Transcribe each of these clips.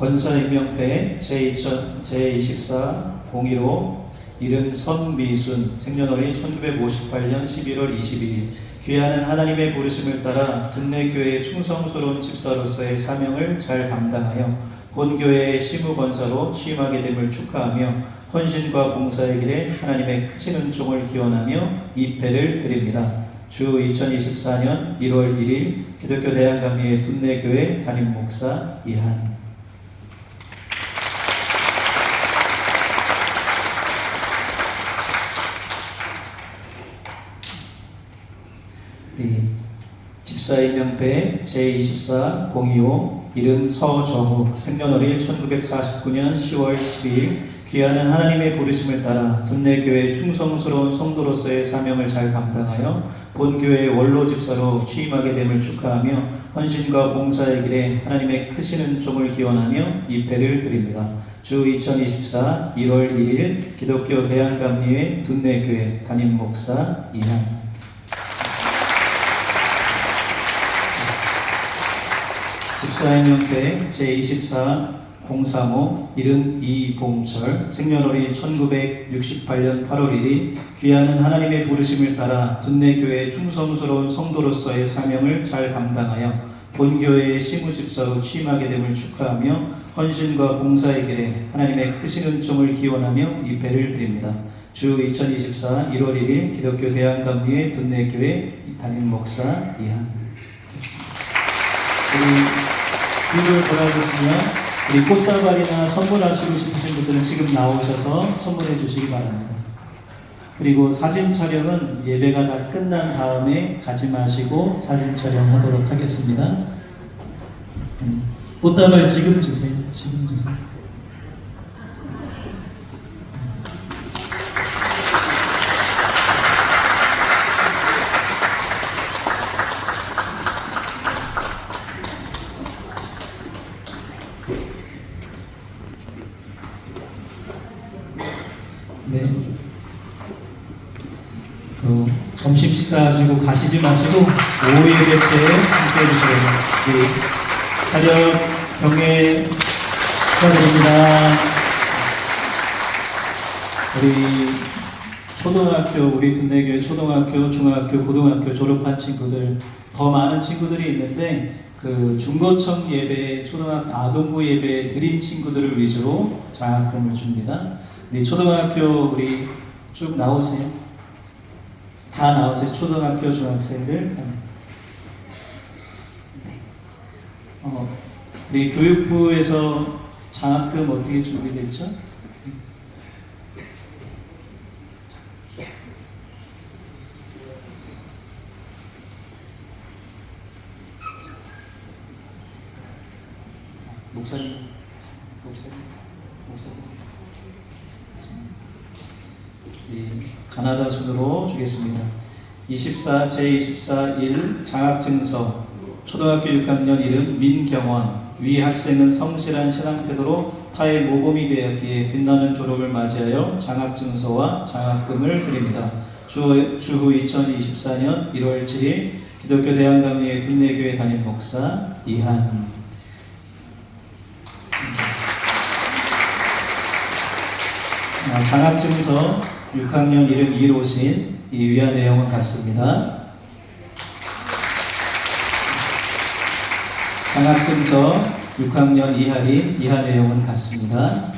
권사 임명패 제2000 제24 02로 이름 선미순 생년월일 1958년 11월 22일 귀하는 하나님의 부르심을 따라 듣내교회의 충성스러운 집사로서의 사명을 잘 감당하여 본교회의 시무권사로 취임하게 됨을 축하하며 헌신과 봉사의 길에 하나님의 크신 은총을 기원하며 입회를 드립니다. 주 2024년 1월 1일 기독교 대한감리의 둔내교회 담임 목사 이한 이 집사의 명패 제24 025 이름 서정욱 생년월일 1949년 10월 12일 귀하는 하나님의 부르심을 따라 둔내교회 충성스러운 성도로서의 사명을 잘 감당하여 본교회 원로 집사로 취임하게 됨을 축하하며 헌신과 봉사의 길에 하나님의 크신 은총을 기원하며 입회를 드립니다. 주 2024 1월 1일 기독교 대한감리회 둔내교회 담임 목사 이한 집사의 명패 제24 035 이름 이봉철 생년월일 1968년 8월 1일 귀하는 하나님의 부르심을 따라 둔내교회 충성스러운 성도로서의 사명을 잘 감당하여 본교회의 시무집사로 취임하게 됨을 축하하며 헌신과 봉사의 길에 하나님의 크신 은총을 기원하며 입회를 드립니다. 주 2024 1월 1일 기독교 대한감리회 둔내교회 담임 목사 이한 우리 뒤를 돌아보시면 우리 꽃다발이나 선물하시고 싶으신 분들은 지금 나오셔서 선물해 주시기 바랍니다. 그리고 사진 촬영은 예배가 다 끝난 다음에 가지 마시고 사진 촬영하도록 하겠습니다. 음, 꽃다발 지금 주세요. 지금 주세요. 네. 그 점심 식사하시고 가시지 마시고 오후 예배 때 함께 해주시고 우리 사력 경례 축하드립니다. 우리 초등학교 우리 둔내교회 초등학교 중학교 고등학교 졸업한 친구들 더 많은 친구들이 있는데 그 중고청 예배 초등학교 아동부 예배 드린 친구들을 위주로 장학금을 줍니다. 우리 초등학교 우리 쭉 나오세요. 다 나오세요. 초등학교 중학생들. 네. 어, 우리 교육부에서 장학금 어떻게 준비됐죠? 목사님, 목사님, 목사님. 이 가나다 순으로 주겠습니다. 24 제24 1 장학증서 초등학교 6학년 이름 민경원 위 학생은 성실한 신앙 태도로 타의 모범이 되었기에 빛나는 졸업을 맞이하여 장학증서와 장학금을 드립니다. 주, 주후 2024년 1월 7일 기독교 대한감리의 둔내교회 담임 목사 이한 아, 장학증서 6학년 이름 이로신 이 위안 내용은 같습니다. 장학증서 6학년 이하린 이하 내용은 같습니다.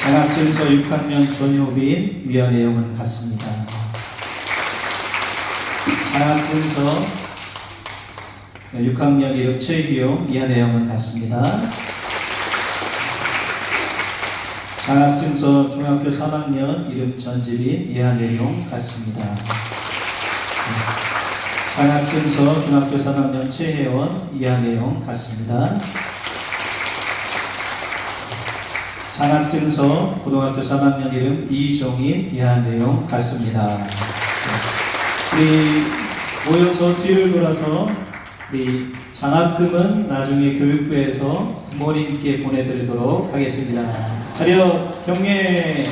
장학증서 6학년 전효빈 위안 내용은 같습니다. 장학증서 6학년 이름 최기용 이하 내용은 같습니다. 장학증서 중학교 3학년 이름 전집인 이하 내용 같습니다. 장학증서 중학교 3학년 최혜원 이하 내용 같습니다. 장학증서 고등학교 3학년 이름 이종인 이하 내용 같습니다. 우리 모여서 뒤를 돌아서 우리 장학금은 나중에 교육부에서 부모님께 보내드리도록 하겠습니다. 차렷 경례